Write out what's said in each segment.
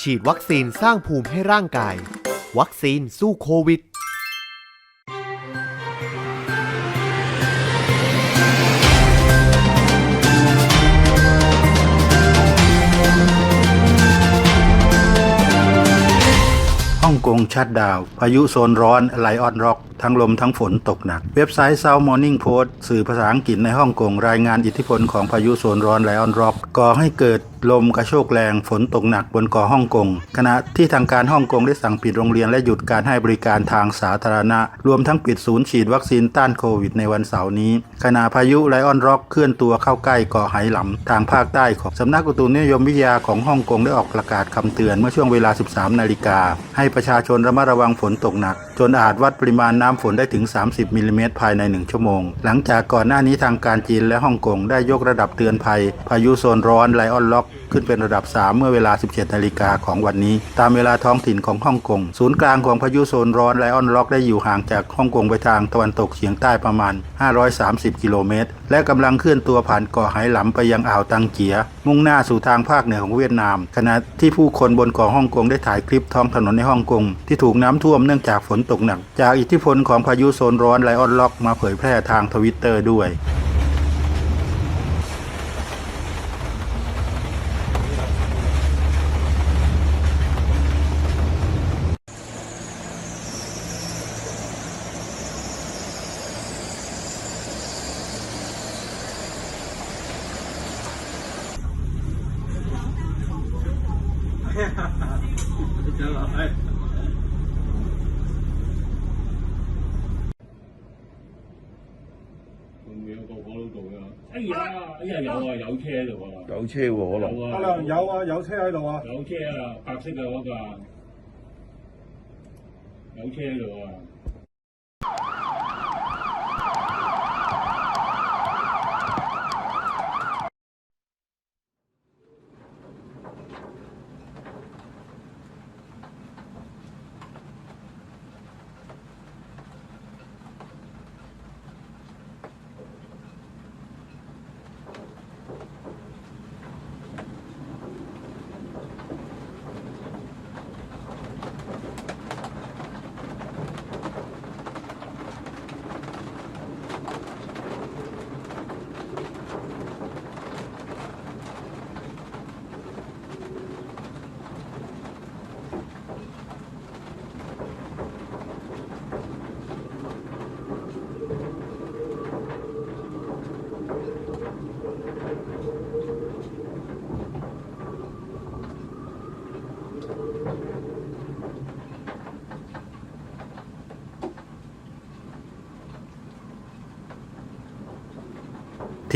ฉีดวัคซีนสร้างภูมิให้ร่างกาย วัคซีนสู้โควิด ฮ่องกงชัดดาวพายุโซนร้อนไลออนร็อก ทั้งลมทั้งฝนตกหนัก เว็บไซต์ South Morning Post สื่อภาษาอังกฤษในฮ่องกงรายงานอิทธิพลของพายุโซนร้อนไลออนร็อกก่อให้เกิดลมกระโชกแรงฝนตกหนักบนเกาะฮ่องกง ขณะที่ทางการฮ่องกงได้สั่งปิดโรงเรียนและหยุดการให้บริการทางสาธารณะ รวมทั้งปิดศูนย์ฉีดวัคซีนต้านโควิดในวันเสาร์นี้ ขณะพายุไลออนร็อกเคลื่อนตัวเข้าใกล้เกาะไหหลำทางภาคใต้ของสำนักอุตุนิยมวิทยาของฮ่องกงได้ออกประกาศคำเตือนเมื่อช่วงเวลา 13 นาฬิกาให้ประชาชนระมัดระวังฝนตกหนัก จนอาจวัดปริมาณน้ำฝนได้ถึง 30มิลลิเมตรภายใน 1 ชั่วโมง หลังจากก่อนหน้านี้ทางการจีนและฮ่องกงได้ยกระดับเตือนภัย พายุโซนร้อนไลออนล็อกขึ้นเป็นระดับ 3 เมื่อเวลา 17 นาฬิกาของวันนี้ ตามเวลาท้องถิ่นของฮ่องกง ศูนย์กลางของพายุโซนร้อนไลออนล็อกได้อยู่ห่างจากฮ่องกงไปทางตะวันตกเฉียงใต้ประมาณ 530 กิโลเมตร และกำลังเคลื่อนตัวผ่านเกาะไหหลำไปยังอ่าวตังเจีย มุ่งหน้าสู่ทางภาคเหนือของเวียดนาม ขณะที่ผู้คนบนเกาะฮ่องกงได้ถ่ายคลิปท้องถนนในฮ่องกงที่ถูกน้ำท่วมเนื่องจากฝนตกหนัก จากอิทธิพลของพายุโซนร้อนไลออนล็อกมาเผยแพร่ทางทวิตเตอร์ด้วย 會唔會有個火佬度㗎？哎呀，哎呀有啊，有車喺度啊，有車喎，可能。有啊，有啊，有車喺度啊。有車啊，白色嘅嗰個啊，有車喺度啊。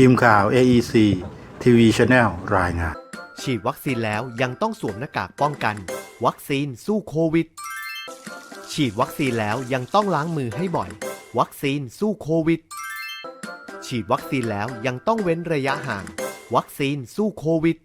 ทีมข่าว AEC TV Channel รายงาน ฉีดวัคซีนแล้วยังต้องสวมหน้ากากป้องกัน วัคซีนสู้โควิด ฉีดวัคซีนแล้วยังต้องล้างมือให้บ่อย วัคซีนสู้โควิด ฉีดวัคซีนแล้วยังต้องเว้นระยะห่าง วัคซีนสู้โควิด